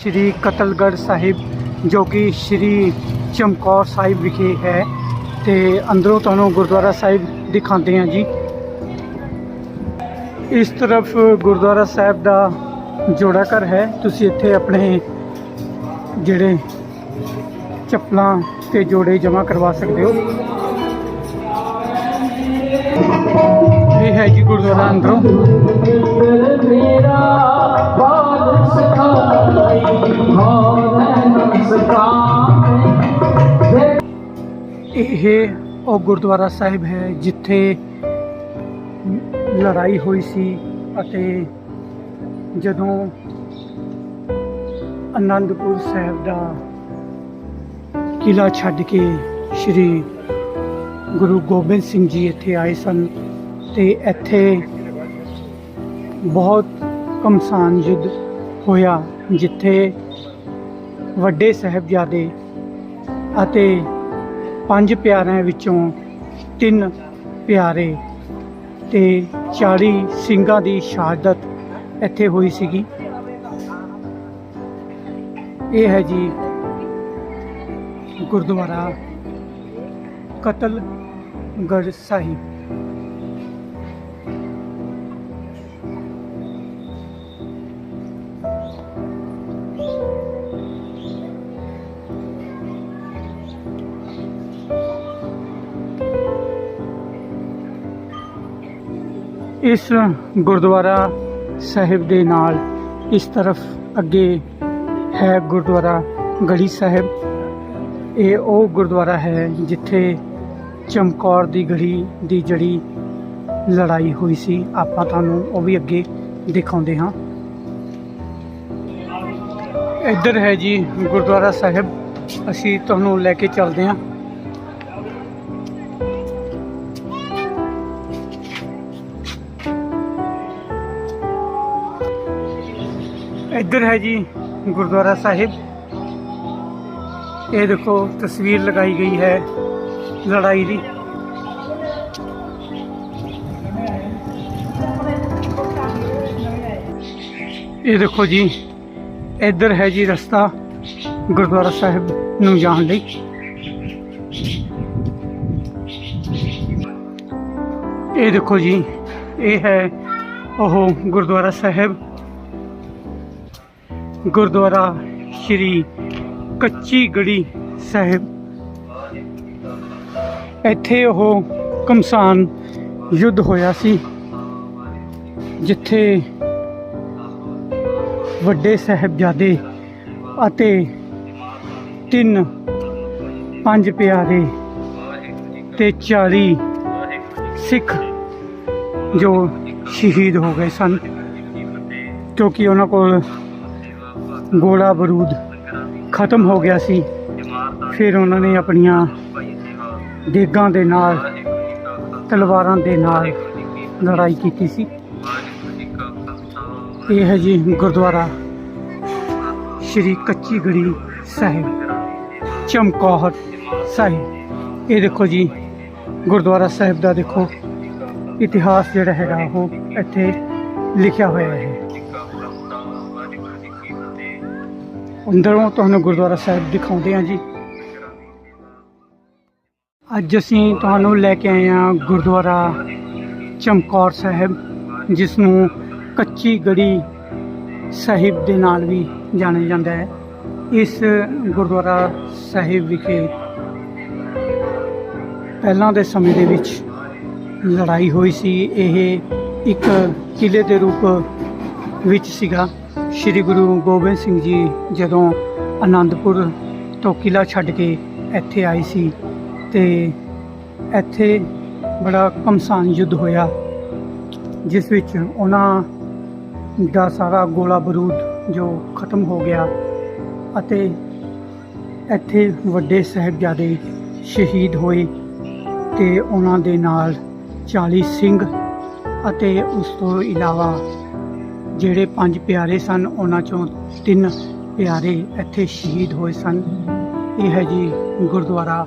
ਸ਼੍ਰੀ ਕਤਲਗੜ੍ਹ ਸਾਹਿਬ, ਜੋ ਕਿ ਸ਼੍ਰੀ ਚਮਕੌਰ ਸਾਹਿਬ ਵਿਖੇ ਹੈ ਤੇ ਅੰਦਰੋਂ ਤੁਹਾਨੂੰ ਗੁਰਦੁਆਰਾ ਸਾਹਿਬ ਦਿਖਾਉਂਦੇ ਹਾਂ ਜੀ। ਇਸ ਤਰਫ ਗੁਰਦੁਆਰਾ ਸਾਹਿਬ ਦਾ ਜੋੜਾ ਘਰ ਹੈ। ਤੁਸੀਂ ਇੱਥੇ ਆਪਣੇ ਜਿਹੜੇ ਚੱਪਲਾਂ ਤੇ ਜੋੜੇ ਜਮ੍ਹਾਂ ਕਰਵਾ ਸਕਦੇ ਹੋ। ਇਹ ਹੈ ਜੀ ਗੁਰਦੁਆਰਾ ਅੰਦਰੋਂ। ਮੇਰਾ ਇਹ ਉਹ ਗੁਰਦੁਆਰਾ ਸਾਹਿਬ ਹੈ ਜਿੱਥੇ ਲੜਾਈ ਹੋਈ ਸੀ ਅਤੇ ਜਦੋਂ ਅਨੰਦਪੁਰ ਸਾਹਿਬ ਦਾ ਕਿਲਾ ਛੱਡ ਕੇ ਸ੍ਰੀ ਗੁਰੂ ਗੋਬਿੰਦ ਸਿੰਘ ਜੀ ਇੱਥੇ ਆਏ ਸਨ ਤੇ ਇੱਥੇ ਬਹੁਤ ਕਮਸਾਨ ਯੁੱਧ ਹੋਇਆ ਜਿੱਥੇ ਵੱਡੇ ਸਾਹਿਬਜ਼ਾਦੇ ਅਤੇ ਪੰਜ ਪਿਆਰਿਆਂ ਵਿੱਚੋਂ ਤਿੰਨ ਪਿਆਰੇ ਤੇ 40 ਸਿੰਘਾਂ ਦੀ ਸ਼ਹਾਦਤ ਇੱਥੇ ਹੋਈ ਸੀਗੀ। ਇਹ ਹੈ ਜੀ ਗੁਰਦੁਆਰਾ ਕਤਲਗੜ੍ਹ ਸਾਹਿਬ। ਇਸ ਗੁਰਦੁਆਰਾ ਸਾਹਿਬ ਦੇ ਨਾਲ ਇਸ ਤਰਫ ਅੱਗੇ ਹੈ ਗੁਰਦੁਆਰਾ ਗੜੀ ਸਾਹਿਬ। ਇਹ ਉਹ ਗੁਰਦੁਆਰਾ ਹੈ ਜਿੱਥੇ ਚਮਕੌਰ ਦੀ ਗੜੀ ਦੀ ਜਿਹੜੀ ਲੜਾਈ ਹੋਈ ਸੀ, ਆਪਾਂ ਤੁਹਾਨੂੰ ਉਹ ਵੀ ਅੱਗੇ ਦਿਖਾਉਂਦੇ ਹਾਂ। ਇੱਧਰ ਹੈ ਜੀ ਗੁਰਦੁਆਰਾ ਸਾਹਿਬ। ਅਸੀਂ ਤੁਹਾਨੂੰ ਲੈ ਕੇ ਚੱਲਦੇ ਹਾਂ। ਇੱਧਰ ਹੈ ਜੀ ਗੁਰਦੁਆਰਾ ਸਾਹਿਬ। ਇਹ ਦੇਖੋ ਤਸਵੀਰ ਲਗਾਈ ਗਈ ਹੈ ਲੜਾਈ ਦੀ। ਇਹ ਦੇਖੋ ਜੀ, ਇੱਧਰ ਹੈ ਜੀ ਰਸਤਾ ਗੁਰਦੁਆਰਾ ਸਾਹਿਬ ਨੂੰ ਜਾਣ ਲਈ। ਇਹ ਦੇਖੋ ਜੀ, ਇਹ ਹੈ ਉਹ ਗੁਰਦੁਆਰਾ ਸਾਹਿਬ। ਗੁਰਦੁਆਰਾ ਸ਼੍ਰੀ ਕੱਚੀ ਗੜੀ ਸਾਹਿਬ। ਇੱਥੇ ਉਹ ਕਮਸਾਨ ਯੁੱਧ ਹੋਇਆ ਸੀ, ਜਿੱਥੇ ਵੱਡੇ ਸਾਹਿਬਜ਼ਾਦੇ ਅਤੇ ਤਿੰਨ ਪੰਜ ਪਿਆਰੇ ਤੇ 40 ਸਿੱਖ ਜੋ ਸ਼ਹੀਦ ਹੋ ਗਏ ਸਨ, ਕਿਉਂਕਿ ਉਹਨਾਂ ਕੋਲ ਗੋਲਾ ਬਰੂਦ ਖਤਮ ਹੋ ਗਿਆ ਸੀ। ਫਿਰ ਉਹਨਾਂ ਨੇ ਆਪਣੀਆਂ ਦੇਗਾਂ ਦੇ ਨਾਲ, ਤਲਵਾਰਾਂ ਦੇ ਨਾਲ ਲੜਾਈ ਕੀਤੀ ਸੀ। ਇਹ ਹੈ ਜੀ ਗੁਰਦੁਆਰਾ ਸ਼੍ਰੀ ਕੱਚੀ ਗੜੀ ਸਾਹਿਬ ਚਮਕੌਰ ਸਾਹਿਬ। ਇਹ ਦੇਖੋ ਜੀ, ਗੁਰਦੁਆਰਾ ਸਾਹਿਬ ਦਾ ਦੇਖੋ, ਇਤਿਹਾਸ ਜਿਹੜਾ ਹੈਗਾ ਉਹ ਇੱਥੇ ਲਿਖਿਆ ਹੋਇਆ ਹੈ। ਅੰਦਰੋਂ ਤੁਹਾਨੂੰ ਗੁਰਦੁਆਰਾ ਸਾਹਿਬ ਦਿਖਾਉਂਦੇ ਹਾਂ ਜੀ। ਅੱਜ ਅਸੀਂ ਤੁਹਾਨੂੰ ਲੈ ਕੇ ਆਏ ਹਾਂ ਗੁਰਦੁਆਰਾ ਚਮਕੌਰ ਸਾਹਿਬ ਜਿਸ ਨੂੰ ਕੱਚੀ ਗੜੀ ਸਾਹਿਬ ਦੇ ਨਾਲ ਵੀ ਜਾਣਿਆ ਜਾਂਦਾ ਹੈ। ਇਸ ਗੁਰਦੁਆਰਾ ਸਾਹਿਬ ਵਿਖੇ ਪਹਿਲਾਂ ਦੇ ਸਮੇਂ ਦੇ ਵਿੱਚ ਲੜਾਈ ਹੋਈ ਸੀ। ਇਹ ਇੱਕ ਕਿਲੇ ਦੇ ਰੂਪ ਵਿੱਚ ਸੀਗਾ। ਸ੍ਰੀ ਗੁਰੂ ਗੋਬਿੰਦ ਸਿੰਘ ਜੀ ਜਦੋਂ ਆਨੰਦਪੁਰ ਤੋਂ ਕਿਲਾ ਛੱਡ ਕੇ ਇੱਥੇ ਆਏ ਸੀ ਤੇ ਇੱਥੇ ਬੜਾ ਕਮਸਾਨ ਯੁੱਧ ਹੋਇਆ, ਜਿਸ ਵਿੱਚ ਉਹਨਾਂ ਦਾ ਸਾਰਾ ਗੋਲਾ ਬਾਰੂਦ ਜੋ ਖਤਮ ਹੋ ਗਿਆ ਅਤੇ ਇੱਥੇ ਵੱਡੇ ਸਾਹਿਬਜ਼ਾਦੇ ਸ਼ਹੀਦ ਹੋਏ ਤੇ ਉਹਨਾਂ ਦੇ ਨਾਲ 40 ਸਿੰਘ ਅਤੇ ਉਸ ਤੋਂ ਇਲਾਵਾ ਜਿਹੜੇ ਪੰਜ ਪਿਆਰੇ ਸਨ, ਉਹਨਾਂ ਚੋਂ ਤਿੰਨ ਪਿਆਰੇ ਇੱਥੇ ਸ਼ਹੀਦ ਹੋਏ ਸਨ। ਇਹ ਹੈ ਜੀ ਗੁਰਦੁਆਰਾ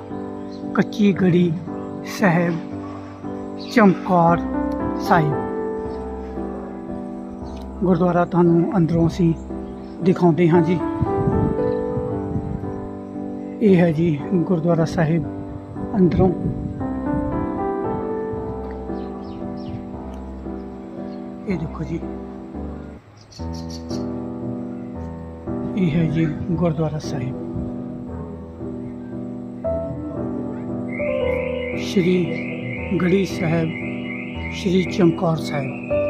ਕੱਚੀ ਗੜੀ ਸਾਹਿਬ, ਚਮਕੌਰ ਸਾਹਿਬ। ਗੁਰਦੁਆਰਾ ਤੁਹਾਨੂੰ ਅੰਦਰੋਂ ਅਸੀਂ ਦਿਖਾਉਂਦੇ ਹਾਂ ਜੀ। ਇਹ ਹੈ ਜੀ ਗੁਰਦੁਆਰਾ ਸਾਹਿਬ ਅੰਦਰੋਂ। ਇਹ ਦੇਖੋ ਜੀ। ਇਹ ਹੈ ਜੀ ਗੁਰਦੁਆਰਾ ਸਾਹਿਬ ਸ਼੍ਰੀ ਗੜੀ ਸਾਹਿਬ ਸ਼੍ਰੀ ਚਮਕੌਰ ਸਾਹਿਬ